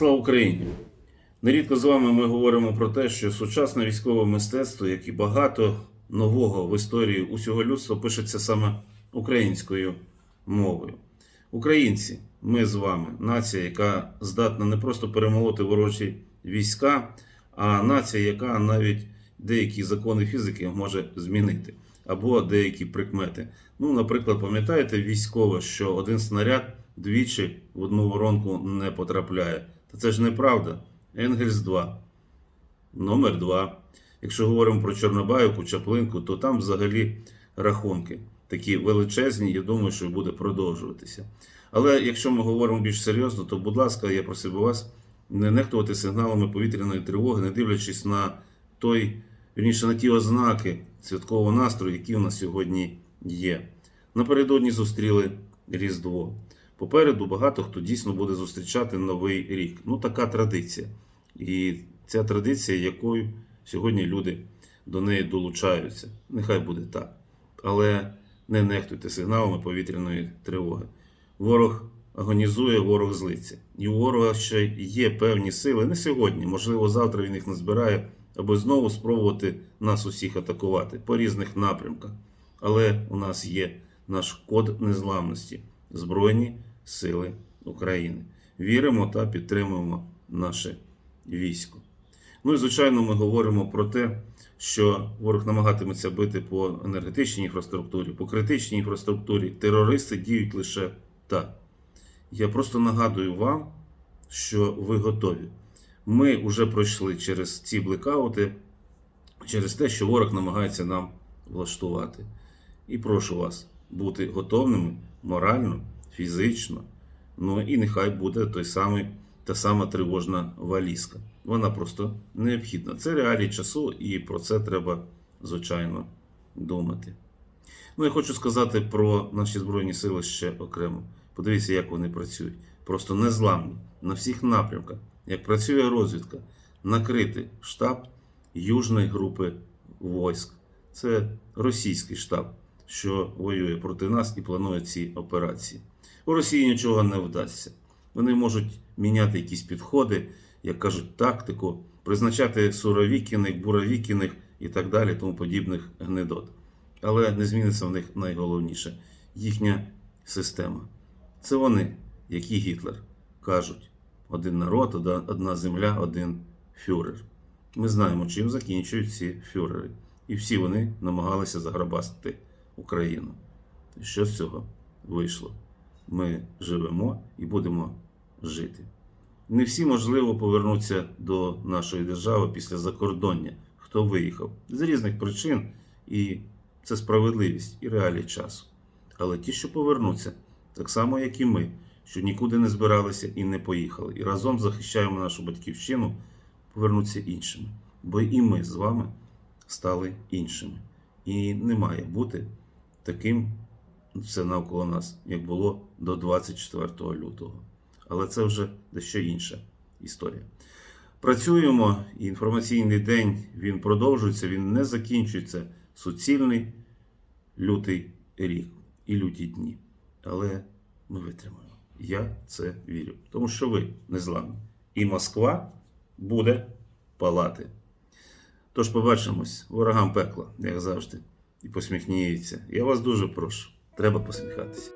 Слава Україні! Нерідко з вами ми говоримо про те, що сучасне військове мистецтво, як і багато нового в історії усього людства, пишеться саме українською мовою. Українці, ми з вами, нація, яка здатна не просто перемолоти ворожі війська, а нація, яка навіть деякі закони фізики може змінити, або деякі прикмети. Ну, наприклад, пам'ятаєте військове, що один снаряд двічі в одну воронку не потрапляє. Та це ж неправда. Енгельс 2. Номер 2. Якщо говоримо про Чорнобаївку, Чаплинку, то там взагалі рахунки такі величезні, я думаю, що буде продовжуватися. Але якщо ми говоримо більш серйозно, то, будь ласка, я просив вас не нехтувати сигналами повітряної тривоги, не дивлячись на той, вірніше, на ті ознаки святкового настрою, які у нас сьогодні є. Напередодні зустріли Різдво. Попереду багато хто дійсно буде зустрічати новий рік. Ну, така традиція. І ця традиція, якою сьогодні люди до неї долучаються. Нехай буде так. Але не нехтуйте сигналами повітряної тривоги. Ворог агонізує, ворог злиться. І у ворога ще є певні сили. Не сьогодні, можливо, завтра він їх не збирає, аби знову спробувати нас усіх атакувати по різних напрямках. Але у нас є наш код незламності Збройні Сили України. Віримо та підтримуємо наше військо. Ну і звичайно, ми говоримо про те, що ворог намагатиметься бити по енергетичній інфраструктурі, по критичній інфраструктурі. Терористи діють лише так. Я просто нагадую вам, що ви готові. Ми вже пройшли через ці блекаути, через те, що ворог намагається нам влаштувати. І прошу вас бути готовними морально, фізично. Ну і нехай буде той самий, та сама тривожна валізка. Вона просто необхідна. Це реалії часу, і про це треба, звичайно, думати. Ну, я хочу сказати про наші Збройні Сили ще окремо. Подивіться, як вони працюють. Просто незламні на всіх напрямках. Як працює розвідка, накрити штаб Южної групи військ. Це російський штаб, що воює проти нас і планує ці операції. У Росії нічого не вдасться. Вони можуть міняти якісь підходи, як кажуть, тактику, призначати суровікіних, буровікіних і так далі, тому подібних гнедот. Але не зміниться в них найголовніше їхня система. Це вони, як Гітлер, кажуть: один народ, одна земля, один фюрер. Ми знаємо, чим закінчують ці фюрери. І всі вони намагалися заграбастити Україну. І що з цього вийшло? Ми живемо і будемо жити. Не всі, можливо, повернуться до нашої держави після закордоння, хто виїхав з різних причин, і це справедливість і реалії часу. Але ті, що повернуться, так само, як і ми, що нікуди не збиралися і не поїхали, і разом захищаємо нашу батьківщину, повернуться іншими. Бо і ми з вами стали іншими. І не має бути таким все навколо нас, як було до 24 лютого. Але це вже дещо інша історія. Працюємо, і інформаційний день він продовжується, він не закінчується. Суцільний лютий рік і люті дні. Але ми витримаємо. Я це вірю. Тому що ви незламні. І Москва буде палати. Тож побачимось ворогам пекла, як завжди, і посміхніться. Я вас дуже прошу. Треба посміхатися.